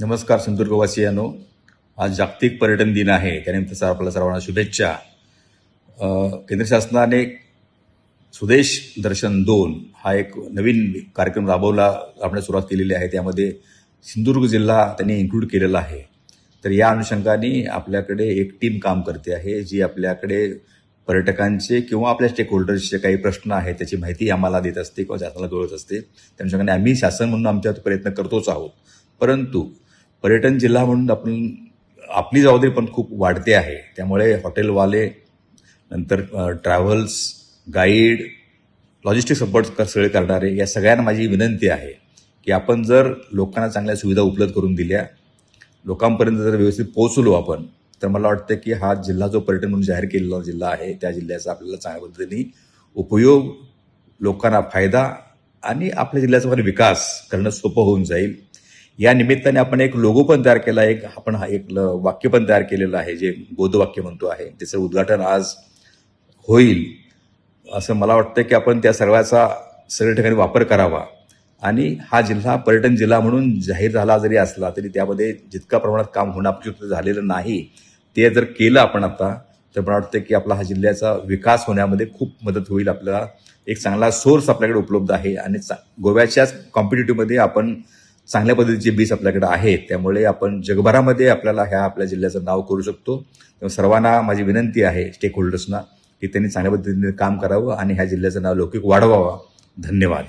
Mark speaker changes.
Speaker 1: नमस्कार सिंधुदुर्गवासियांनो. आज जागतिक पर्यटन दिन आहे. त्यानिमित्त सर आपल्या सर्वांना शुभेच्छा. केंद्र शासनाने स्वदेश दर्शन दोन हा एक नवीन कार्यक्रम राबवला आपण सुरुवात केलेली आहे. त्यामध्ये सिंधुदुर्ग जिल्हा त्यांनी इन्क्लूड केलेला आहे. तर या अनुषंगाने आपल्याकडे एक टीम काम करते आहे जी आपल्याकडे पर्यटकांचे किंवा आपल्या स्टेक होल्डर्सचे काही प्रश्न आहेत त्याची माहिती आम्हाला देत असते किंवा शासनाला जुळत असते. त्या अनुषंगाने आम्ही शासन म्हणून आमच्या प्रयत्न करतोच आहोत. परंतु पर्यटन जिल्हा म्हणून आपण आपली जबाबदारी पण खूप वाढते आहे. त्यामुळे हॉटेलवाले नंतर ट्रॅव्हल्स गाईड लॉजिस्टिक सपोर्ट सगळे करणारे या सगळ्यांना माझी विनंती आहे की आपण जर लोकांना चांगल्या सुविधा उपलब्ध करून दिल्या लोकांपर्यंत जर व्यवस्थित पोहोचलो आपण तर मला वाटतं की हा जिल्हा जो पर्यटन म्हणून जाहीर केलेला जिल्हा आहे त्या जिल्ह्याचा आपल्याला चांगल्या पद्धतीने उपयोग लोकांना फायदा आणि आपल्या जिल्ह्याचा पण विकास करणं सोपं होऊन जाईल. या निमित्ताने आपण एक लोगो पण तयार केला एक आपण हा एक ल- वाक्य पण तयार केलेलं आहे जे बोधवाक्य म्हणतो आहे त्याचं उद्घाटन आज होईल. असं मला वाटतं की आपण त्या सर्वाचा सगळ्या ठिकाणी वापर करावा. आणि हा जिल्हा पर्यटन जिल्हा म्हणून जाहीर झाला जरी असला तरी त्यामध्ये जितका प्रमाणात काम होणं अपेक्षित झालेलं नाही ते जर केलं आपण आता तर मला वाटतं की आपला हा जिल्ह्याचा विकास होण्यामध्ये खूप मदत होईल. आपल्याला एक चांगला सोर्स आपल्याकडे उपलब्ध आहे आणि चा- गोव्याच्याच कॉम्पिटेटिव्हमध्ये आपण चांगल्या पद्धतीचे बीच आपल्याकडे आहेत त्यामुळे आपण जगभरामध्ये आपल्याला ह्या आपल्या जिल्ह्याचं नाव करू शकतो. सर्वांना माझी विनंती आहे स्टेक होल्डर्सना की त्यांनी चांगल्या पद्धतीने काम करावं आणि ह्या जिल्ह्याचं नाव लौकिक वाढवावं. धन्यवाद.